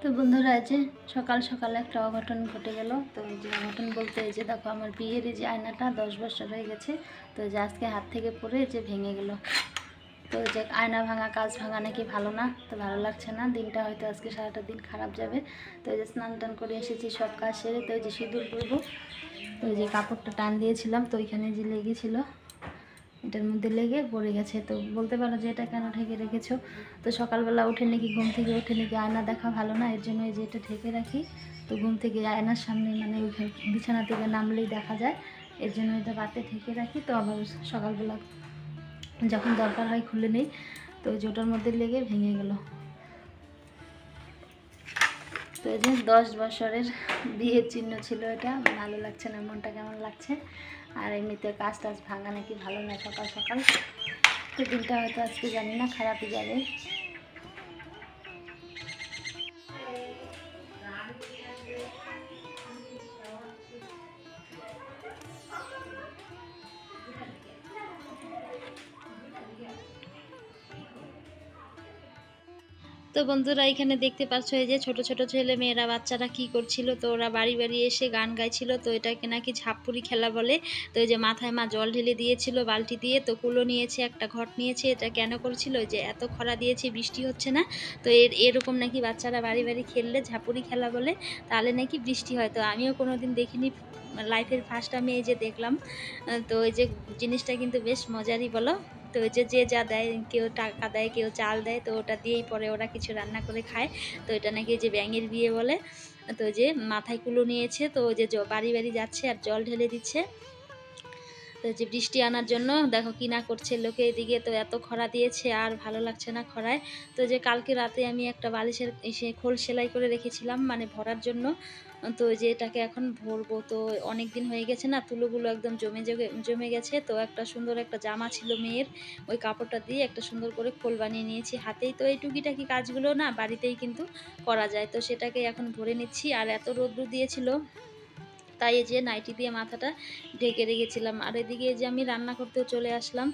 তো বন্ধুরা আছে সকাল সকালে একটা অঘটন ঘটে গেল। তো এই যে অঘটন বলতে যে দেখো, আমার বিয়ের এই যে আয়নাটা দশ বছর হয়ে গেছে। তো যে আজকে হাত থেকে পড়ে যে ভেঙে গেল। তো এই যে আয়না ভাঙা কাজ ভাঙা নাকি ভালো না? তো ভালো লাগছে না। দিনটা হয়তো আজকে সারাটা দিন খারাপ যাবে। তো এই যে স্নান টান করে এসেছি সব কাজ সেরে। তো যে সিঁদুর করব তো যে কাপড়টা টান দিয়েছিলাম, তো ওইখানে যে লেগেছিলো, এটার মধ্যে লেগে পড়ে গেছে। তো বলতে পারো যে এটা কেন ঢেকে রেখেছো? তো সকালবেলা উঠে নাকি ঘুম থেকে উঠে নাকি আয়না দেখা ভালো না? এর জন্য এই যে এটা ঢেকে রাখি। তো ঘুম থেকে আয়নার সামনে মানে ওইখানে বিছানা থেকে নামলেই দেখা যায়। এর জন্য এটা রাতে ঢেকে রাখি। তো আবার সকালবেলা যখন দরকার হয় খুলে নেই, তো জোটার মধ্যে লেগে ভেঙে গেল। তো এই যে দশ বছরের বিয়ের চিহ্ন ছিল এটা ভালো লাগছে না, মনটা কেমন লাগছে? আর এমনিতে কাজ টাজ ভাঙা নাকি ভালো না, সকাল সকাল। তো দিনটা হয়তো আজকে জানি না, খারাপই যাবে। তো বন্ধুরা, এখানে দেখতে পাচ্ছ এই যে ছোট ছোট ছেলে মেয়েরা, বাচ্চারা কি করছিল? তো ওরা বাড়ি বাড়ি এসে গান গাইছিল। তো এটাকে নাকি ঝাপপুরি খেলা বলে। তো এই যে মাথায় মা জল ঢেলে দিয়েছিল বালতি দিয়ে, তো কুলো নিয়েছে, একটা ঘট নিয়েছে। এটা কেন করছিল? যে এত খরা দিয়েছে, বৃষ্টি হচ্ছে না? তো এর, এরকম নাকি বাচ্চারা বাড়ি বাড়ি খেললে ঝাপুরি খেলা বলে, তাহলে নাকি বৃষ্টি হয়? তো আমিও কোনো দিন দেখিনি লাইফের ফার্স্ট আমি এই যে দেখলাম তো এই যে জিনিসটা কিন্তু বেশ মজারই বলো। তো ওই যে যে যা দেয়, কেউ টাকা দেয়, কেউ চাল দেয়, তো ওটা দিয়েই পরে ওরা কিছু রান্না করে খায়। তো এটা নাকি যে ব্যাঙের বিয়ে বলে। তো যে মাথায় কুলো নিয়েছে, তো যে বাড়ি বাড়ি যাচ্ছে আর জল ঢেলে দিচ্ছে। তো যে বৃষ্টি আনার জন্য দেখো কি না করছে লোকে এদিকে, তো এত খরা দিয়েছে আর ভালো লাগছে না খরায়। তো যে কালকে রাতে আমি একটা বালিশের খোল সেলাই করে রেখেছিলাম মানে ভরার জন্য। তো ওই যে এটাকে এখন ভরবো, তো অনেক দিন হয়ে গেছে না, তুলোগুলো একদম জমে জমে গেছে, তো একটা সুন্দর একটা জামা ছিল মেয়ের, ওই কাপড়টা দিয়ে একটা সুন্দর করে খোল বানিয়ে নিয়েছি হাতেই, তো এই টুকিটাকি কাজগুলো না বাড়িতেই কিন্তু করা যায়, তো সেটাকে এখন ভরে নিচ্ছি, আর এত রোদ্রু দিয়েছিল, তাই যে নাইটি দিয়ে মাথাটা ঢেকে রেখেছিলাম, আর এদিকে যে আমি রান্না করতেও চলে আসলাম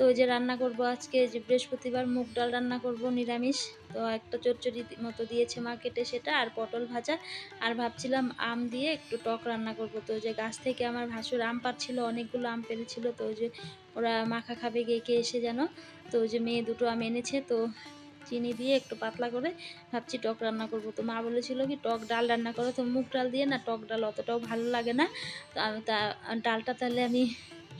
তো ওই যে রান্না করব আজকে, যে বৃহস্পতিবার মুগ ডাল রান্না করব, নিরামিষ। তো একটা চচ্চড়ি মতো দিয়েছে মা কেটে সেটা, আর পটল ভাজা। আর ভাবছিলাম আম দিয়ে একটু টক রান্না করব। তো যে গাছ থেকে আমার ভাসুর আম পাচ্ছিল অনেকগুলো আম পেরেছিল। তো যে ওরা মাখা খাবে গিয়ে কে এসে যেন। তো ওই যে মেয়ে দুটো আম এনেছে, তো চিনি দিয়ে একটু পাতলা করে ভাবছি টক রান্না করব। তো মা বলেছিল কি, টক ডাল রান্না করো। তো মুগ ডাল দিয়ে না, টক ডাল অতটাও ভালো লাগে না। তো আমি তা ডালটা তাহলে আমি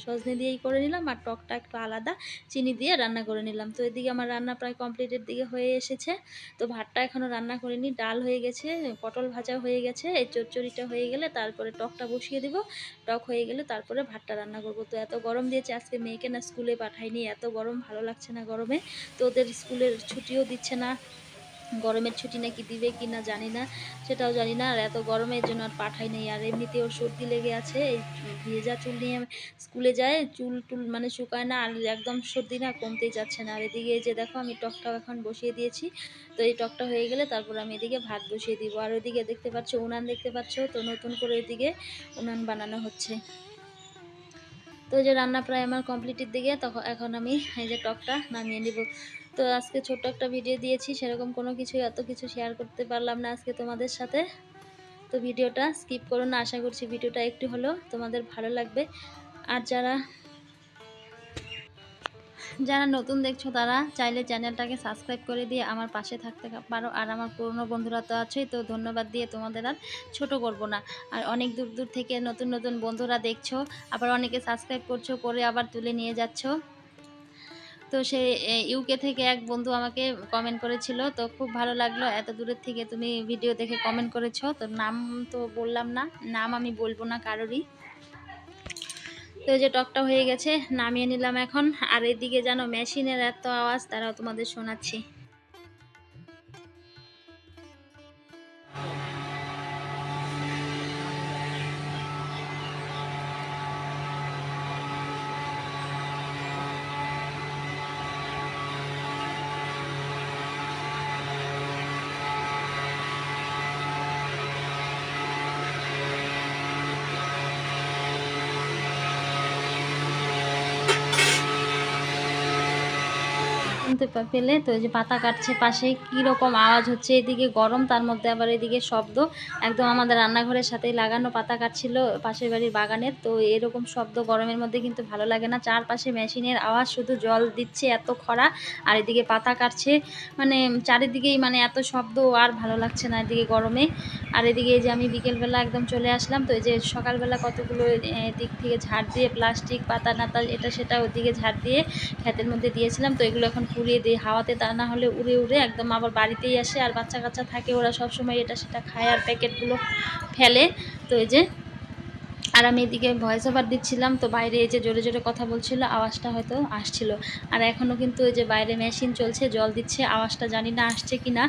সজনে দিয়েই করে নিলাম আর টকটা একটু আলাদা, চিনি দিয়ে রান্না করে নিলাম। তো এদিকে আমার রান্না প্রায় কমপ্লিটের দিকে হয়ে এসেছে। তো ভাতটা এখনও রান্না করিনি, ডাল হয়ে গেছে, পটল ভাজা হয়ে গেছে, এই চচ্চড়িটা হয়ে গেলে তারপরে টকটা বসিয়ে দেবো। টক হয়ে গেলে তারপরে ভাতটা রান্না করব। তো এত গরম দিয়েছে, আজকে মেয়েকে না স্কুলে পাঠাইনি, এত গরম, ভালো লাগছে না গরমে। তো ওদের স্কুলের ছুটিও দিচ্ছে না। গরমের ছুটি নাকি দিবে কি না জানি না, সেটাও জানি না। আর এত গরমের জন্য আর পাঠাই নেই। আর এমনিতে ওর সর্দি লেগে আছে, এই ভেজা চুল নিয়ে স্কুলে যায়, চুল টুল মানে শুকায় না আর একদম সর্দি না কমতেই যাচ্ছে না। আর এদিকে যে দেখো, আমি টকটাও এখন বসিয়ে দিয়েছি। তো এই টকটা হয়ে গেলে তারপর আমি এদিকে ভাত বসিয়ে দিব। আর ওইদিকে দেখতে পাচ্ছ, উনান দেখতে পাচ্ছ, তো নতুন করে ওইদিকে উনান বানানো হচ্ছে। তো যে রান্না প্রায় আমার কমপ্লিটের দিকে তখন এখন আমি এই যে টকটা নামিয়ে নিব। তো আজকে ছোট্ট একটা ভিডিও দিয়েছি, সেরকম কোনো কিছু এত কিছু শেয়ার করতে পারলাম না আজকে তোমাদের সাথে। তো ভিডিওটা স্কিপ করুন না, আশা করছি ভিডিওটা একটু হলেও তোমাদের ভালো লাগবে। আর যারা যারা নতুন দেখছ তারা চাইলে চ্যানেলটাকে সাবস্ক্রাইব করে দিয়ে আমার পাশে থাকতে পারো। আর আমার পুরনো বন্ধুরা তো আছেই, তো ধন্যবাদ দিয়ে তোমাদের আর ছোট করব না। আর অনেক দূর দূর থেকে নতুন নতুন বন্ধুরা দেখছ, আবার অনেকে সাবস্ক্রাইব করছ, করে আবার তুলে নিয়ে যাচ্ছো। তো সে ইউকে থেকে এক বন্ধু আমাকে কমেন্ট করেছিল, তো খুব ভালো লাগল। এত দূরের থেকে তুমি ভিডিও দেখে কমেন্ট করেছ, তো নাম তো বললাম না, নাম আমি বলব না কারোরই। তো যে টকটা হয়ে গেছে, নামিয়ে নিলাম এখন। আর এদিকে যেন মেশিনের এত আওয়াজ, তারাও তোমাদের শোনাচ্ছি। শুনতে পেলে তো যে পাতা কাটছে পাশে, কীরকম আওয়াজ হচ্ছে? এদিকে গরম, তার মধ্যে আবার এদিকে শব্দ। একদম আমাদের রান্নাঘরের সাথেই লাগানো পাতা কাটছিল পাশের বাড়ির বাগানের। তো এরকম শব্দ গরমের মধ্যে কিন্তু ভালো লাগে না। চারপাশে মেশিনের আওয়াজ, শুধু জল দিচ্ছে এত খরা, আর এদিকে পাতা কাটছে। মানে চারিদিকেই মানে এত শব্দ, আর ভালো লাগছে না এদিকে গরমে। আর এদিকে যে আমি বিকেলবেলা একদম চলে আসলাম। তো এই যে সকালবেলা কতগুলো দিক থেকে ঝাড় দিয়ে, প্লাস্টিক, পাতা নাতা এটা, সেটা ওদিকে ঝাড় দিয়ে, ক্ষেতের মধ্যে দিয়েছিলাম। তো এগুলো এখন পুড়িয়ে দিই হাওয়াতে তা না হলে উড়ে উড়ে একদম আবার বাড়িতেই আসে। আর বাচ্চা কাচ্চা থাকে, ওরা সব সময় এটা সেটা খায় আর প্যাকেটগুলো ফেলে। তো এই যে, আর আমি এদিকে ভয়েস ওভার দিচ্ছিলাম, তো বাইরে এই যে জোরে জোরে কথা বলছিল, আওয়াজটা হয়তো আসছিল। আর এখনও কিন্তু এই যে বাইরে মেশিন চলছে, জল দিচ্ছে, আওয়াজটা জানি না আসছে কি না।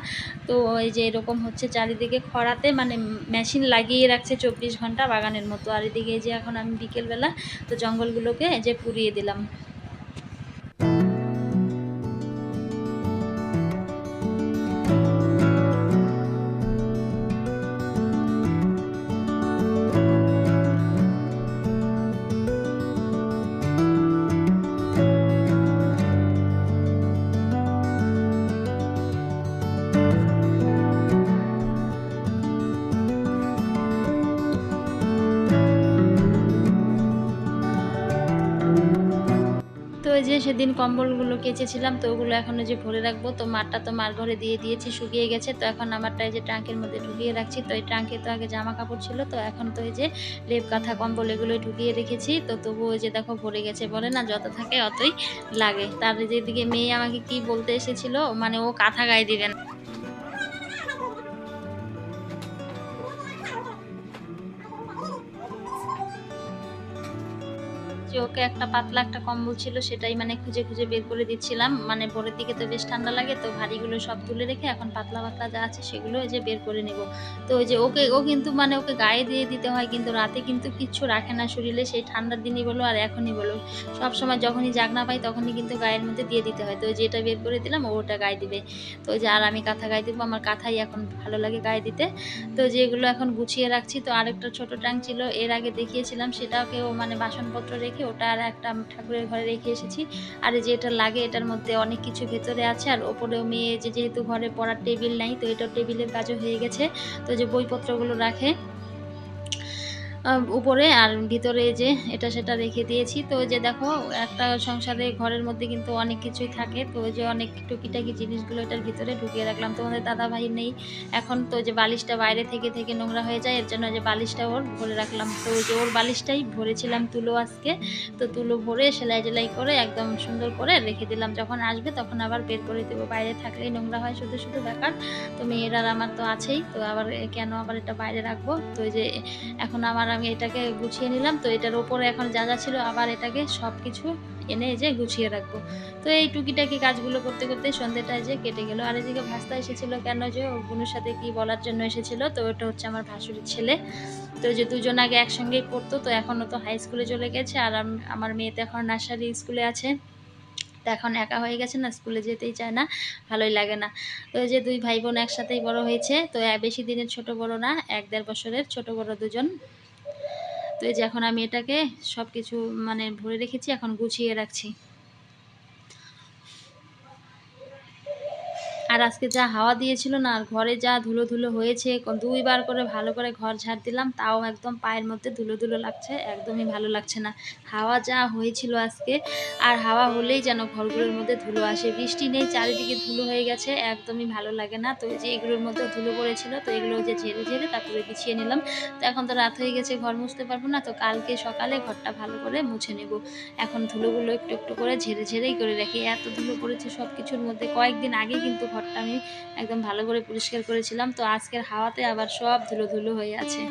তো এই যে এরকম হচ্ছে চারিদিকে খরাতে মানে মেশিন লাগিয়ে রাখছে চব্বিশ ঘণ্টা বাগানের মতো। আর এদিকে এই যে এখন আমি বিকেলবেলা, তো জঙ্গলগুলোকে এই যে পুড়িয়ে দিলাম। যে সেদিন কম্বলগুলো কেচেছিলাম, তো ওগুলো এখন ওই যে ভরে রাখব, তো মারটা তো মার ঘরে দিয়ে দিয়েছি, শুকিয়ে গেছে, তো এখন আমারটা এই যে ট্রাঙ্কের মধ্যে ঢুকিয়ে রাখছি, তো এই ট্রাঙ্কে তো আগে জামা কাপড় ছিল, তো এখন তো এই যে লেপ কাঁথা কম্বল এগুলোই ঢুকিয়ে রেখেছি, তো তবু ওই যে দেখো ভরে গেছে বলে না, যত থাকে অতই লাগে। তার যেদিকে মেয়ে আমাকে কি বলতে এসেছিল মানে ও কাঁথা গায়ে দিবেন যে ওকে একটা পাতলা একটা কম্বল ছিল সেটাই মানে খুঁজে খুঁজে বের করে দিচ্ছিলাম। মানে ভোরের দিকে তো বেশ ঠান্ডা লাগে, তো ভারীগুলো সব তুলে রেখে এখন পাতলা পাতলা যা আছে সেগুলো যে বের করে নেব। তো ওই যে ওকে, ও কিন্তু মানে ওকে গায়ে দিয়ে দিতে হয় কিন্তু রাতে কিন্তু কিচ্ছু রাখে না শরীরে, সেই ঠান্ডার দিনই বলো আর এখনই বলো। সব সময় যখনই জাগনা পাই তখনই কিন্তু গায়ের মধ্যে দিয়ে দিতে হয়। তো ওই যে এটা বের করে দিলাম ওটা গায়ে দিবে। তো যে আর আমি কাঁথা গায়ে দেবো, আমার কাঁথাই এখন ভালো লাগে গায়ে দিতে। তো যেগুলো এখন গুছিয়ে রাখছি। তো আরেকটা ছোট ট্যাঙ্ক ছিল, এর আগে দেখিয়েছিলাম, সেটাকেও মানে বাসনপত্র রেখে ওটা আর একটা ঠাকুরের ঘরে রেখে এসেছি। আর যেটা যে এটা লাগে, এটার মধ্যে অনেক কিছু ভেতরে আছে। আর ওপরেও মেয়ে যে যেহেতু ঘরে পড়ার টেবিল নাই, তো এটা টেবিলের কাজও হয়ে গেছে। তো যে বইপত্রগুলো রাখে। উপরে আর ভিতরে যে এটা সেটা রেখে দিয়েছি। তো যে দেখো, একটা সংসারে ঘরের মধ্যে কিন্তু অনেক কিছুই থাকে। তো যে অনেক টুকিটাকি জিনিসগুলো এটার ভিতরে ঢুকিয়ে রাখলাম। তোমাদের দাদা ভাই নেই। এখন তো যে বালিশটা বাইরে থেকে থেকে নোংরা হয়ে যায়, এর জন্য যে বালিশটা ওর ভরে রাখলাম। তো যে ওর বালিশটাই ভরেছিলাম তুলো আজকে। তো তুলো ভরে সেলাই টেলাই করে একদম সুন্দর করে রেখে দিলাম। যখন আসবে তখন আবার বের করে দেবো। বাইরে থাকলেই নোংরা হয়, শুধু শুধু বেকার। তো মেয়েরা আমার তো আছেই। তো আবার কেন আবার এটা বাইরে রাখব? তো যে এখন আমার আমি এটাকে গুছিয়ে নিলাম। তো এটার ওপরে এখন যা যা ছিল আবার এটাকে সব কিছু এনে যে গুছিয়ে রাখব। তো এই টুকিটাকি কাজগুলো করতে করতে সন্ধ্যেটা যে কেটে গেল। আর এদিকে ভাস্তা এসেছিল কেন যে ও বোনের সাথে কি বলার জন্য এসেছিল? তো ওটা হচ্ছে আমার ভাসুরির ছেলে। তো যে দুজন আগে একসঙ্গেই পড়তো, তো এখনও তো হাই স্কুলে চলে গেছে। আর আমার মেয়ে তো এখন নার্সারি স্কুলে আছে। তো এখন একা হয়ে গেছে না স্কুলে যেতেই চায় না, ভালোই লাগে না। তো যে দুই ভাই বোন একসাথেই বড় হয়েছে। তো বেশি দিনের ছোট বড় না, এক দেড় বছরের ছোট বড় দুজন। তো এই যে এখন আমি এটাকে সব কিছু মানে ভরে রেখেছি এখন গুছিয়ে রাখছি। আর আজকে যা হাওয়া দিয়েছিল না, আর ঘরে যা ধুলো ধুলো হয়েছে দুইবার করে ভালো করে ঘর ঝাড় দিলাম, তাও একদম পায়ের মধ্যে ধুলো ধুলো লাগছে, একদমই ভালো লাগছে না। হাওয়া যা হয়েছিল আজকে, আর হাওয়া হলেই যেন ঘরগুলোর মধ্যে ধুলো আসে। বৃষ্টি নেই, চারিদিকে ধুলো হয়ে গেছে, একদমই ভালো লাগে না। তো যে এগুলোর মধ্যে ধুলো পড়েছিল, তো এগুলো যে ঝেড়ে ঝেড়ে তারপরে বিছিয়ে নিলাম। তো এখন তো রাত হয়ে গেছে, ঘর মুছতে পারব না, তো কালকে সকালে ঘরটা ভালো করে মুছে নেব। এখন ধুলোগুলো একটু একটু করে ঝেড়ে ঝেড়েই করে রাখি। এত ধুলো পড়েছে সব কিছুর মধ্যে, কয়েকদিন আগে কিন্তু ঘরটা আমি একদম ভালো করে পরিষ্কার করেছিলাম। তো আজকের হাওয়াতে আবার সব ধুলো ধুলো হয়ে আছে।